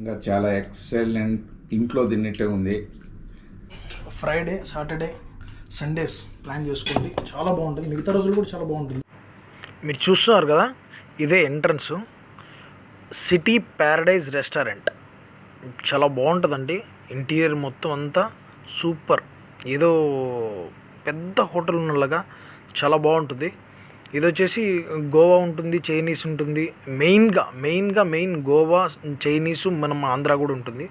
ఇంకా చాలా ఎక్సలెంట్ ఇంట్లో తిన్నట్టే ఉంది. ఫ్రైడే సాటర్డే సండేస్ ప్లాన్ చేసుకోండి. చాలా బాగుంటుంది. మిగతా రోజులు కూడా చాలా బాగుంటుంది. మీరు చూస్తున్నారు కదా ఇదే ఎంట్రన్స్. సిటీ ప్యారడైజ్ రెస్టారెంట్ చాలా బాగుంటుందండి. ఇంటీరియర్ మొత్తం అంతా సూపర్. ఏదో పెద్ద హోటల్ ఉన్నలాగా చాలా బాగుంటుంది. ఇది వచ్చేసి గోవా ఉంటుంది చైనీస్ ఉంటుంది. మెయిన్గా మెయిన్గా మెయిన్ గోవా చైనీస్ మనం ఆంధ్ర కూడా ఉంటుంది.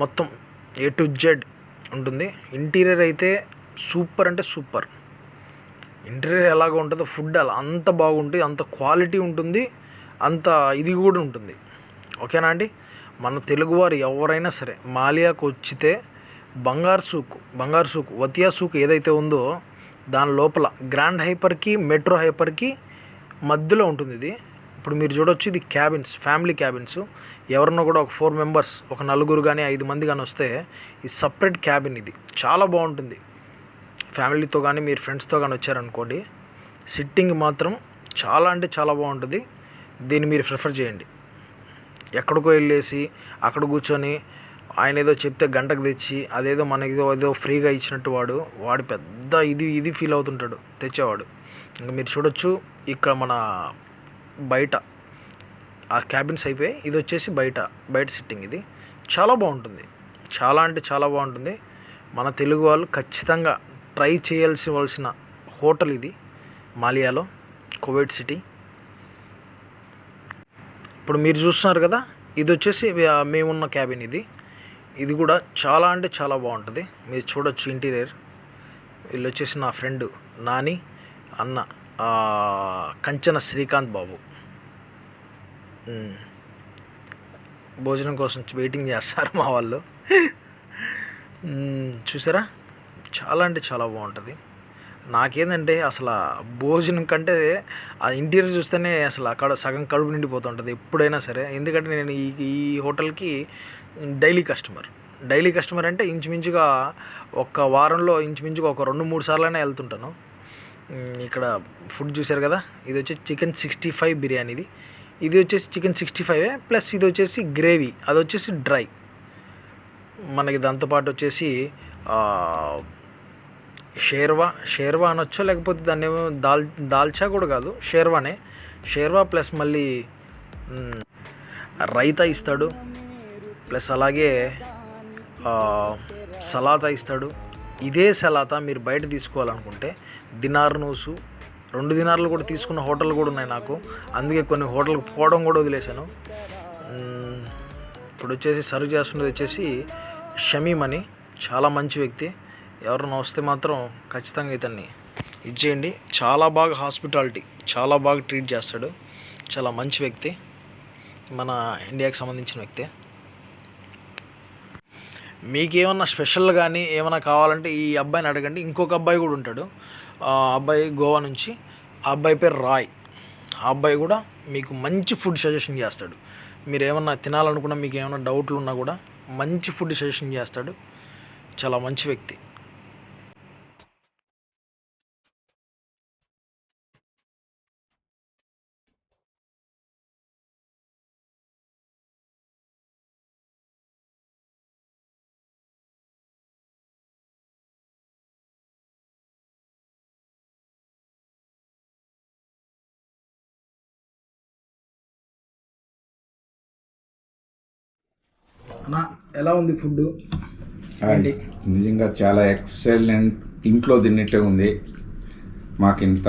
మొత్తం ఏ టు జెడ్ ఉంటుంది. ఇంటీరియర్ అయితే సూపర్ అంటే సూపర్. ఇంటీరియర్ ఎలాగ ఉంటుందో ఫుడ్ అలా అంత బాగుంటుంది అంత క్వాలిటీ ఉంటుంది అంత ఇది కూడా ఉంటుంది. ఓకేనా అండి? మన తెలుగువారు ఎవరైనా సరే మాలియాకు వచ్చితే బంగారు సూక్ బంగారు సూక్ వతియా సూక్ ఏదైతే ఉందో దాని లోపల గ్రాండ్ హైపర్కి మెట్రో హైపర్కి మధ్యలో ఉంటుంది ఇది. ఇప్పుడు మీరు చూడొచ్చు ఇది క్యాబిన్స్ ఫ్యామిలీ క్యాబిన్స్. ఎవరన్నా కూడా ఒక ఫోర్ మెంబర్స్ ఒక నలుగురు కానీ ఐదు మంది కానీ వస్తే ఈ సపరేట్ క్యాబిన్ ఇది. చాలా బాగుంటుంది. ఫ్యామిలీతో కానీ మీరు ఫ్రెండ్స్తో కానీ వచ్చారనుకోండి సిట్టింగ్ మాత్రం చాలా అంటే చాలా బాగుంటుంది. దీన్ని మీరు ప్రిఫర్ చేయండి. ఎక్కడికో వెళ్ళేసి అక్కడ కూర్చొని ఆయన ఏదో చెప్తే గంటకు తెచ్చి అదేదో మనకి ఏదో ఫ్రీగా ఇచ్చినట్టు వాడు వాడు పెద్ద ఇది ఇది ఫీల్ అవుతుంటాడు తెచ్చేవాడు. ఇంకా మీరు చూడొచ్చు ఇక్కడ మన బయట ఆ క్యాబిన్స్ అయిపోయి ఇది వచ్చేసి బయట బయట సిట్టింగ్ ఇది. చాలా బాగుంటుంది. చాలా అంటే చాలా బాగుంటుంది. మన తెలుగు వాళ్ళు ఖచ్చితంగా ట్రై చేయాల్సిన హోటల్ ఇది మాలియాలో కువైట్ సిటీ. ఇప్పుడు మీరు చూస్తున్నారు కదా ఇది వచ్చేసి మేమున్న క్యాబిన్ ఇది. ఇది కూడా చాలా అంటే చాలా బాగుంటుంది. మీరు చూడొచ్చు ఇంటీరియర్. వీళ్ళు వచ్చేసి నా ఫ్రెండ్ నాని అన్న కంచన శ్రీకాంత్ బాబు. భోజనం కోసం వెయిటింగ్ చేస్తారు మా వాళ్ళు. చూసారా? చాలా అంటే చాలా బాగుంటుంది. నాకేందంటే అసలు భోజనం కంటే ఆ ఇంటీరియర్ చూస్తేనే అసలు అక్కడ సగం కడుపు నిండిపోతుంటుంది ఎప్పుడైనా సరే. ఎందుకంటే నేను ఈ ఈ హోటల్కి డైలీ కస్టమర్. డైలీ కస్టమర్ అంటే ఇంచుమించుగా ఒక వారంలో ఇంచుమించుగా ఒక రెండు మూడు సార్లైనా వెళ్తుంటాను. ఇక్కడ ఫుడ్ చూశారు కదా? ఇది వచ్చి చికెన్ సిక్స్టీ ఫైవ్ బిర్యానీది ఇది. వచ్చేసి చికెన్ సిక్స్టీ ఫైవ్ ప్లస్ ఇది వచ్చేసి గ్రేవీ అది వచ్చేసి డ్రై. మనకి దాంతోపాటు వచ్చేసి షేర్వా షేర్వా అనొచ్చో లేకపోతే దాన్ని ఏమో దాల్ దాల్చా కూడా కాదు షేర్వానే. షేర్వా ప్లస్ మళ్ళీ రైతా ఇస్తాడు. ప్లస్ అలాగే సలాతా ఇస్తాడు. ఇదే సలాతా మీరు బయట తీసుకోవాలనుకుంటే దినార్ నూసు. రెండు దినార్లు కూడా తీసుకున్న హోటల్ కూడా ఉన్నాయి నాకు. అందుకే కొన్ని హోటల్కి పోవడం కూడా వదిలేశాను. ఇప్పుడు వచ్చేసి సర్వ్ చేస్తున్నది వచ్చేసి షమీమ్ అని. చాలా మంచి వ్యక్తి. ఎవరైనా వస్తే మాత్రం ఖచ్చితంగా ఇతన్ని ఇచ్చేయండి చాలా బాగా హాస్పిటాలిటీ చాలా బాగా ట్రీట్ చేస్తాడు. చాలా మంచి వ్యక్తి. మన ఇండియాకి సంబంధించిన వ్యక్తి. మీకేమన్నా స్పెషల్ కానీ ఏమైనా కావాలంటే ఈ అబ్బాయిని అడగండి. ఇంకొక అబ్బాయి కూడా ఉంటాడు. ఆ అబ్బాయి గోవా నుంచి. ఆ అబ్బాయి పేరు రాయ్. ఆ అబ్బాయి కూడా మీకు మంచి ఫుడ్ సజెషన్ చేస్తాడు. మీరు ఏమన్నా తినాలనుకున్నా మీకు ఏమైనా డౌట్లు ఉన్నా కూడా మంచి ఫుడ్ సజెషన్ చేస్తాడు. చాలా మంచి వ్యక్తి. అన్న ఎలా ఉంది ఫుడ్ నిజంగా చాలా ఎక్సలెంట్ ఇంట్లో తిన్నట్టే ఉంది. మాకు ఇంత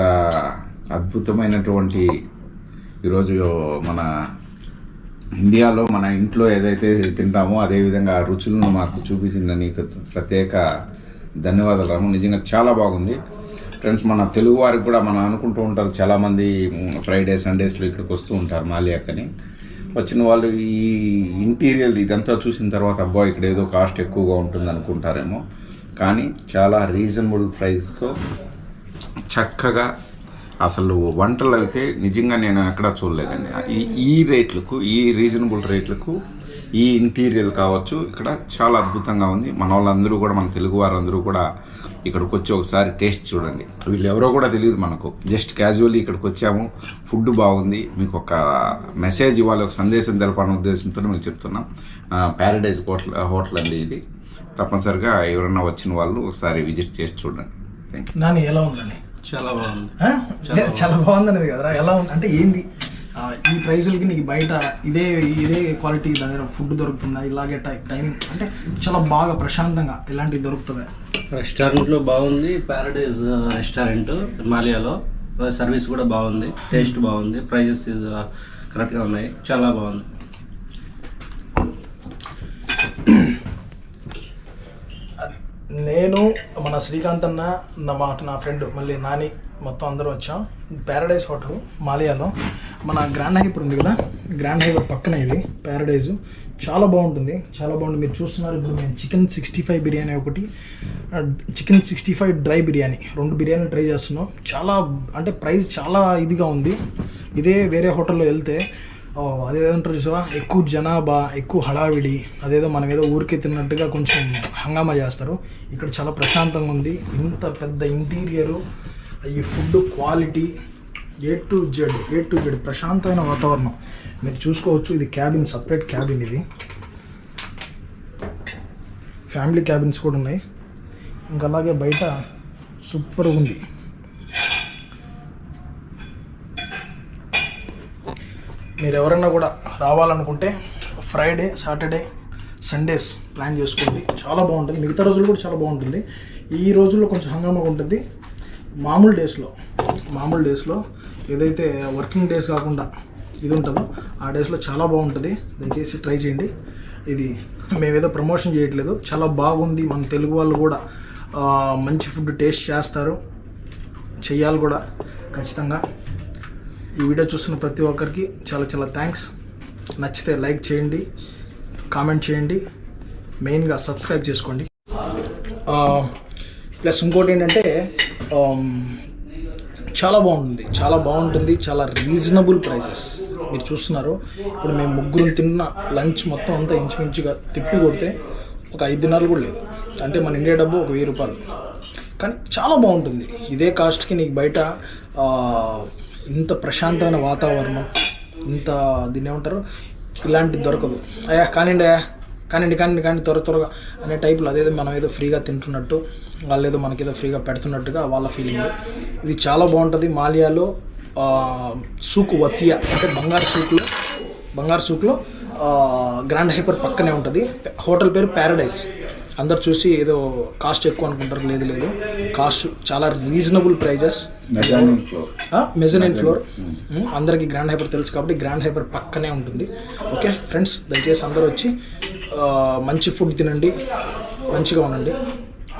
అద్భుతమైనటువంటి ఈరోజు మన ఇండియాలో మన ఇంట్లో ఏదైతే తింటామో అదే విధంగా ఆ రుచులను మాకు చూపించిన నీకు ప్రత్యేక ధన్యవాదాలు రాము. నిజంగా చాలా బాగుంది. ఫ్రెండ్స్ మన తెలుగు వారికి కూడా మనం అనుకుంటూ ఉంటారు చాలామంది ఫ్రైడే సండేస్లో ఇక్కడికి వస్తూ ఉంటారు మాలియాకని. వచ్చిన వాళ్ళు ఈ ఇంటీరియర్ ఇదంతా చూసిన తర్వాత అబ్బా ఇక్కడ ఏదో కాస్ట్ ఎక్కువగా ఉంటుంది అనుకుంటారేమో. కానీ చాలా రీజనబుల్ ప్రైస్తో చక్కగా అసలు వంటలు అయితే నిజంగా నేను ఎక్కడా చూడలేదండి. ఈ ఈ రేట్లకు ఈ రీజనబుల్ రేట్లకు ఈ ఇంటీరియర్ కావచ్చు ఇక్కడ చాలా అద్భుతంగా ఉంది. మన వాళ్ళందరూ కూడా మన తెలుగు వారందరూ కూడా ఇక్కడికి వచ్చి ఒకసారి టేస్ట్ చూడండి. వీళ్ళు ఎవరో కూడా తెలియదు మనకు. జస్ట్ క్యాజువల్లీ ఇక్కడికి వచ్చాము. ఫుడ్ బాగుంది. మీకు ఒక మెసేజ్ ఇవ్వాలి ఒక సందేశం తెలపాలనే ఉద్దేశంతో మీకు చెప్తున్నాం. ప్యారడైజ్ హోటల్ హోటల్ అండి ఇది. తప్పనిసరిగా ఎవరన్నా వచ్చిన వాళ్ళు ఒకసారి విజిట్ చేసి చూడండి. థ్యాంక్ యూ ఎలా ఉందండి చాలా బాగుంది. చాలా బాగుంది. అనేది కదరా. ఎలా ఉంది అంటే ఏంది? ఆ, ఈ ప్రైజులకి నీకు బయట ఇదే ఇదే క్వాలిటీ దగ్గర ఫుడ్ దొరుకుతుందా? ఇలాగే టై టైమింగ్ అంటే చాలా బాగా ప్రశాంతంగా ఇలాంటివి దొరుకుతుంది రెస్టారెంట్లో బాగుంది. ప్యారడైజ్ రెస్టారెంట్ హిమాలయాలో సర్వీస్ కూడా బాగుంది. టేస్ట్ బాగుంది. ప్రైజెస్ కరెక్ట్గా ఉన్నాయి. చాలా బాగుంది. నేను నా శ్రీకాంత్ అన్న నా మా నా ఫ్రెండ్ మళ్ళీ నాని మొత్తం అందరూ వచ్చాం. ప్యారడైజ్ హోటల్ మాలయాలో. మన గ్రాండ్ హైపర్ ఉంది కదా? గ్రాండ్ హైపర్ పక్కన ఇది ప్యారడైజు చాలా బాగుంటుంది చాలా బాగుంటుంది. మీరు చూస్తున్నారు ఇప్పుడు మేము చికెన్ సిక్స్టీ ఫైవ్ బిర్యానీ ఒకటి chicken sixty five dry biryani. రెండు బిర్యానీ ట్రై చేస్తున్నాం. చాలా అంటే ప్రైస్ చాలా ఇదిగా ఉంది. ఇదే వేరే హోటల్లో వెళ్తే అదేదో అంటారు చూసావా? ఎక్కువ జనాభా ఎక్కువ హడావిడి అదేదో మనం ఏదో ఊరికే తిన్నట్టుగా కొంచెం హంగామా చేస్తారు. ఇక్కడ చాలా ప్రశాంతంగా ఉంది. ఇంత పెద్ద ఇంటీరియరు ఈ food quality A to Z A to Z ప్రశాంతమైన వాతావరణం. మీరు చూసుకోవచ్చు ఇది క్యాబిన్ సపరేట్ క్యాబిన్ ఇది. ఫ్యామిలీ క్యాబిన్స్ కూడా ఉన్నాయి. ఇంకా అలాగే బయట సూపర్ ఉంది. మీరు ఎవరైనా కూడా రావాలనుకుంటే ఫ్రైడే సాటర్డే సండేస్ ప్లాన్ చేసుకోండి. చాలా బాగుంటుంది. మిగతా రోజులు కూడా చాలా బాగుంటుంది. ఈ రోజుల్లో కొంచెం హంగామాగా ఉంటుంది. మామూలు డేస్లో మామూలు డేస్లో ఏదైతే వర్కింగ్ డేస్ కాకుండా ఇది ఉంటుందో ఆ డేస్లో చాలా బాగుంటుంది. దయచేసి ట్రై చేయండి. ఇది మేమేదో ప్రమోషన్ చేయట్లేదు. చాలా బాగుంది. మన తెలుగు వాళ్ళు కూడా మంచి ఫుడ్ టేస్ట్ చేస్తారు. చెయ్యాలి కూడా. ఖచ్చితంగా. ఈ వీడియో చూస్తున్న ప్రతి ఒక్కరికి చాలా చాలా థ్యాంక్స్ నచ్చితే లైక్ చేయండి కామెంట్ చేయండి మెయిన్గా సబ్స్క్రైబ్ చేసుకోండి. ప్లస్ ఇంకోటి ఏంటంటే చాలా బాగుంటుంది చాలా బాగుంటుంది చాలా రీజనబుల్ ప్రైజెస్ మీరు చూస్తున్నారు ఇప్పుడు మేము ముగ్గురు తిన్న లంచ్ మొత్తం అంతా ఇంచుమించుగా తిప్పి కొడితే ఒక ఐదున్నరలు కూడా లేదు. అంటే మన ఇండియా డబ్బు ఒక వెయ్యి రూపాయలు. కానీ చాలా బాగుంటుంది. ఇదే కాస్ట్కి నీకు బయట ఇంత ప్రశాంతమైన వాతావరణం ఇంత దీన్ని ఏమంటారు? ఇలాంటిది దొరకదు అయ్యా కానివ్వండి అయ్యా కానివ్వండి కానివ్వండి కానీ త్వర త్వరగా అనే టైపులో అదేదో మనం ఏదో ఫ్రీగా తింటున్నట్టు వాళ్ళు ఏదో మనకేదో ఫ్రీగా పెడుతున్నట్టుగా వాళ్ళ ఫీలింగ్ ఇది చాలా బాగుంటుంది. మాలియాలో సూకు వతియా అంటే బంగారు సూక్లో బంగారు సూక్లో గ్రాండ్ హైపర్ పక్కనే ఉంటుంది. హోటల్ పేరు ప్యారడైజ్ అందరు చూసి ఏదో కాస్ట్ ఎక్కువ అనుకుంటారు లేదు లేదు. కాస్ట్ చాలా రీజనబుల్ ప్రైజెస్ మెజనైన్ ఫ్లోర్ అందరికీ గ్రాండ్ హైపర్ తెలుసు కాబట్టి గ్రాండ్ హైపర్ పక్కనే ఉంటుంది. ఓకే ఫ్రెండ్స్ దయచేసి అందరూ వచ్చి మంచి ఫుడ్ తినండి మంచిగా ఉండండి.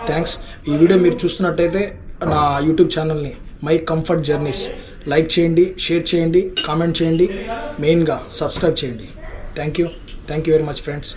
థ్యాంక్స్ ఈ వీడియో మీరు చూస్తున్నట్టయితే నా యూట్యూబ్ ఛానల్ని మై కంఫర్ట్ జర్నీస్ లైక్ చేయండి షేర్ చేయండి కామెంట్ చేయండి మెయిన్గా సబ్స్క్రైబ్ చేయండి. Thank you thank you very much friends